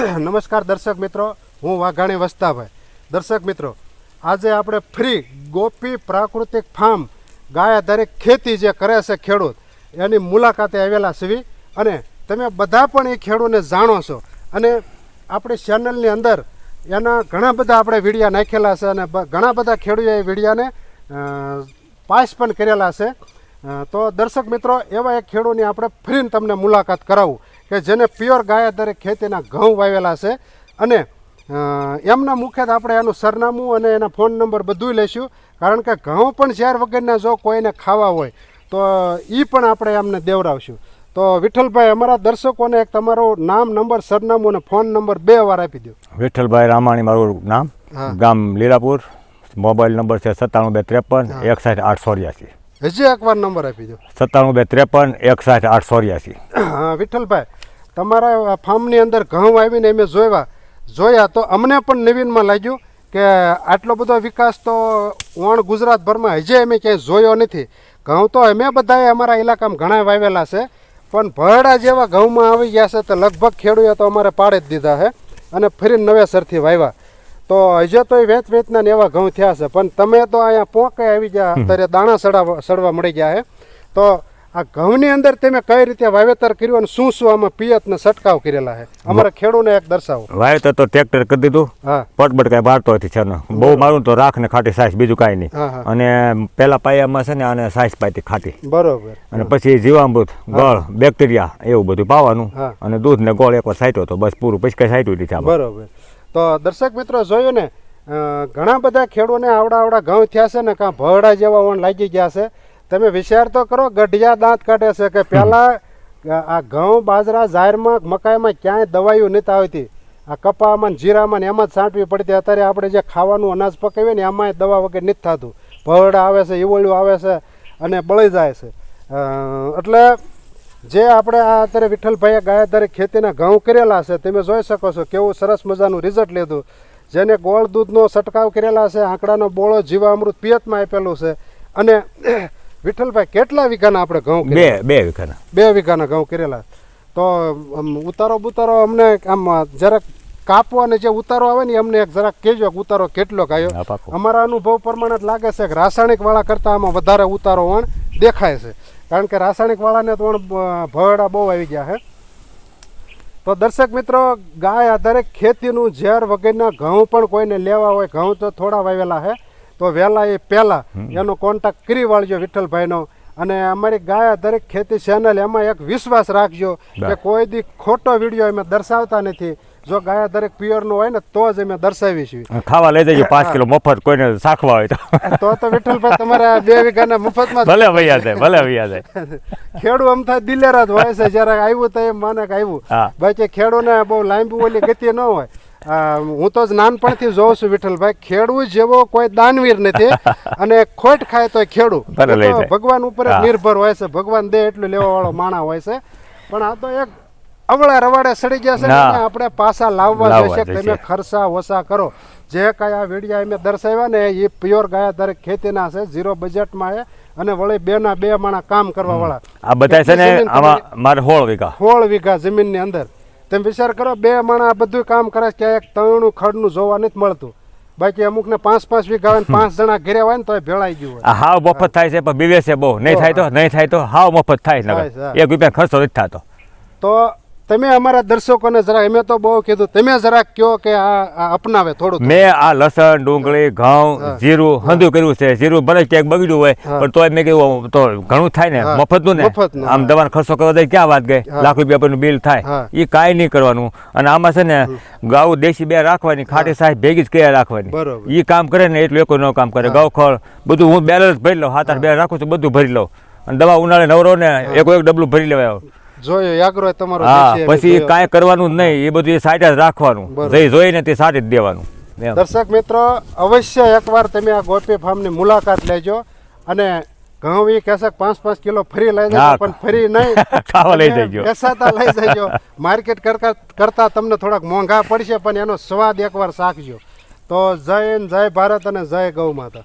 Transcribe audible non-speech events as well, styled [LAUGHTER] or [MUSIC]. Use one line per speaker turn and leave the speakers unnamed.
નમસ્કાર દર્શક મિત્રો, હું વાઘાણી વસ્તાભાઈ. દર્શક મિત્રો, આજે આપણે ફ્રી ગોપી પ્રાકૃતિક ફાર્મ ગાય દરેક ખેતી જે કરે છે ખેડૂત, એની મુલાકાતે આવેલા છીએ અને તમે બધા પણ એ ખેડૂતને જાણો છો. અને આપણી ચેનલની અંદર એના ઘણા બધા આપણે વિડીયા નાખેલા છે અને ઘણા બધા ખેડૂતોએ એ વિડીયાને પાસ પણ કરેલા છે. તો દર્શક મિત્રો, એવા એક ખેડૂતની આપણે ફ્રીને તમને મુલાકાત કરાવું. કે જેને પ્યોર ગાયા દરેક ખેતીના ઘઉં વાવેલા છે. અને એમના મુખ્ય આપણે એનું સરનામું અને એના ફોન નંબર બધું લઈશું. કારણ કે ઘઉં પણ ઝેર વગરના જો કોઈને ખાવા હોય તો એ પણ આપણે એમને દેવડાવશું. તો વિઠ્ઠલભાઈ અમારા દર્શકોને એક તમારું નામ નંબર સરનામું અને ફોન નંબર બે વાર આપી દો.
વિઠ્ઠલભાઈ રામાણી મારું નામ. ગામ લીલાપુર. મોબાઈલ નંબર છે સત્તાણું બે ત્રેપન એકસાઠ આઠ ચોર્યાસી
હજી એકવાર નંબર આપી દો.
સત્તાણું બે ત્રેપન એકસાઠ આઠ ચોર્યાસી.
હા વિઠ્ઠલભાઈ તમારા ફાર્મની અંદર ઘઉં આવીને અમે જોયા. જોયા તો અમને પણ નવીનમાં લાગ્યું કે આટલો બધો વિકાસ તો ઓણ ગુજરાતભરમાં હજી અમે ક્યાંય જોયો નથી. ઘઉં તો અમે બધાએ અમારા ઇલાકામાં ઘણા વાવેલા છે. પણ ભરડા જેવા ઘઉંમાં આવી ગયા છે તો લગભગ ખેડૂએ તો અમારે પાડી જ દીધા છે અને ફરી નવેસરથી વાવ્યા. તો હજે તો વેચ વેચના ને એવા ઘઉં થયા છે. પણ તમે તો અહીંયા પોંકે આવી ગયા અત્યારે દાણા સડાવા સડવા મળી ગયા છે તો આ ઘઉંની અંદર તમે કઈ રીતે વાવેતર કર્યું અને શું શું આમાં પિયત ને છટકાવ કરેલા છે અમારા ખેડૂને એક દર્શાવો.
વાવેતર તો ટ્રેક્ટર કરી દીધું.
હા.
પટપટ કાંઈ મારતો નથી છે બહુ મારું તો રાખ ને ખાટી સાઈઝ બીજું કાંઈ નહીં. અને પેલા પાયામાં છે ને આને સાઈઝ પાતી ખાટી.
બરોબર.
અને પછી જીવામૃત ગળ બેક્ટેરિયા એવું બધું પાવાનું. અને દૂધ ને ગોળ એકવાર સાઈટો તો બસ પૂરું પછી કઈ સાઈટું નથી
બરોબર. તો દર્શક મિત્રો, જોયું ને ઘણા બધા ખેડૂને આવડા આવડા ઘઉં થયા છે ને, કાં ભરડા જેવા વણ લાગી ગયા છે. તમે વિચાર તો કરો, ગઢિયા દાંત કાઢે છે કે પહેલાં આ ઘઉં બાજરા જાહેરમાં મકાઈમાં ક્યાંય દવાઈઓ નથી આવતી. આ કપામાં જીરામાં એમાં જ છાંટવી પડતી. અત્યારે આપણે જે ખાવાનું અનાજ પકાવીએ ને, એમાંય દવા વગર નથી થતું. ભરડા આવે છે, ઈવળિયું આવે છે અને બળી જાય છે. એટલે જે આપણે આ અત્યારે વિઠ્ઠલભાઈએ ગાય દરેક ખેતીના ઘઉં કરેલા છે તમે જોઈ શકો છો કેવું સરસ મજાનું રિઝલ્ટ લીધું. જેને ગોળ દૂધનો છંટકાવ કરેલા છે આંકડાનો બોળો જીવામૃત પિયતમાં આપેલું છે. અને [CLEARS THROAT] વિઠ્ઠલભાઈ કેટલા વીઘાના આપણે ઘઉં
બે બે વીઘાના.
બે વીઘાના ઘઉં કરેલા. તો ઉતારો બુતારો અમને આમ જરાક કાપવા અને જે ઉતારો આવે ને અમને એક જરાક કહેજો કે ઉતારો કેટલો
ગાયો.
આવ્યો અમારા અનુભવ પ્રમાણે જ લાગે છે કે રાસાયણિક વાળા કરતાં આમાં વધારે ઉતારો વણ દેખાય છે. કારણ કે રાસાયણિકવાળાને પણ તો વણ બહુ આવી ગયા છે તો દર્શક મિત્રો ગાય આધારે ખેતીનું ઝેર વગરના ઘઉં પણ કોઈને લેવા હોય ઘઉં તો થોડા વાવેલા છે તો વહેલા એ પહેલાં એનો કોન્ટેક્ટ કરી વાળજો વિઠ્ઠલભાઈનો. અને અમારી ગાય દરેક ખેતી ચેનલ એમાં એક વિશ્વાસ રાખજો કે કોઈ દી ખોટો વીડિયો અમે દર્શાવતા નથી. જો ગાય દરેક પિયરનો હોય ને તો જ અમે દર્શાવી છીએ.
ખાવા લઈ જજો પાંચ કિલો મફત કોઈને સાખવા હોય તો.
તો વિઠ્ઠલભાઈ તમારે બે વીઘાના મફતમાં
ભલે ભૈયા જાય ભલે ભૈયા જાય.
ખેડૂ આમ થાય દિલેરા જ હોય છે જ્યારે આવ્યું તો એમ માને કે આવ્યું.
હા.
બાકી ખેડૂને બહુ લાંબી ઓલી ગતિ ન હોય. હું તો જ નાનપણથી જોઉં છું વિઠ્ઠલભાઈ ખેડૂત જેવો કોઈ દાનવીર નથી અને ખોટ ખાય તો ખેડૂ.
ભલે લઈ
એ તો
જાય.
ભગવાન ઉપર નિર્ભર હોય છે ભગવાન દે એટલું લેવા વાળો માણા હોય છે. પણ આ તો એક અવળા રવાડે સડી ગયા છે ને
ના.
આપણે પાછા લાવવા જશે તમે ખર્ચા ઓછા કરો. જે આ વિડીયા અમે દર્શાવ્યા ને એ પ્યોર ગાયા દરેક ખેતીના છે ઝીરો બજેટમાં છે અને વળી બેના બે માણા કામ કરવા વાળા
આ બધા છે ને આમાં મારે સોળ વીઘા.
સોળ વીઘા જમીનની અંદર. તમે વિચાર કરો બે માણા બધું કામ કરે છે કે એક તણનું ખડનું જોવા નથી મળતું. બાકી અમુક ને પાંચ પાંચ વીઘા હોય પાંચ જણા ઘેરે હોય ને તો ભેળાઈ ગયું હોય.
હાવ મફત થાય છે પણ બીવે છે બહુ. નહીં થાય તો નહીં થાય તો હાવ મફત થાય એક રૂપિયા ખર્ચો નથી થતો.
તો તમે અમારા દર્શકોને જરા અમે તો બહુ કીધું તમે જરાક કયો કે આ અપનાવે થોડું
મેં આ લસણ ડુંગળી ઘઉં જીરું હંધું કર્યું છે. જીરું ભલે ક્યાંક બગડ્યું હોય પણ તોય મેં કહ્યું તો ઘણું થાય ને મફતનું ને. આમ. દવાનો ખર્ચો કરવા દે ક્યાં વાત ગઈ? લાખ રૂપિયા પરનું બિલ થાય. એ કાંઈ નહીં કરવાનું. અને આમાં છે ને ગાઉ દેશી બે રાખવાની ખાટી સાહેબ ભેગી જ કયા રાખવાની. એ કામ કરે ને એટલું એક ન કામ કરે. ગૌખળ બધું હું બેલેન્સ ભરી લઉં હાથ આઠ બે રાખું છું બધું ભરી લઉં. અને દવા ઉનાળે નવરો ને એક એક ડબલું ભરી લેવાય
જોયો યાગ્રો તમારો
હા પછી કાંઈ કરવાનું જ નહીં એ બધું એ સાઈડ જ રાખવાનું. જે જોઈને તે સાઈડ જ દેવાનું.
દર્શક મિત્રો અવશ્ય એકવાર તમે આ ગોપી ફાર્મની મુલાકાત લેજો અને ઘઉં ઈ કેસક પાંચ પાંચ કિલો ફરી લઈ જજો પણ ફરી નહીં. [LAUGHS]
ખાવા લઈ જજો.
કેસાતા લઈ જજો. માર્કેટ કરતા કરતા તમને થોડાક મોંઘા પડશે પણ એનો સ્વાદ એકવાર સાખજો. તો જય જય ભારત અને જય ગૌ માતા.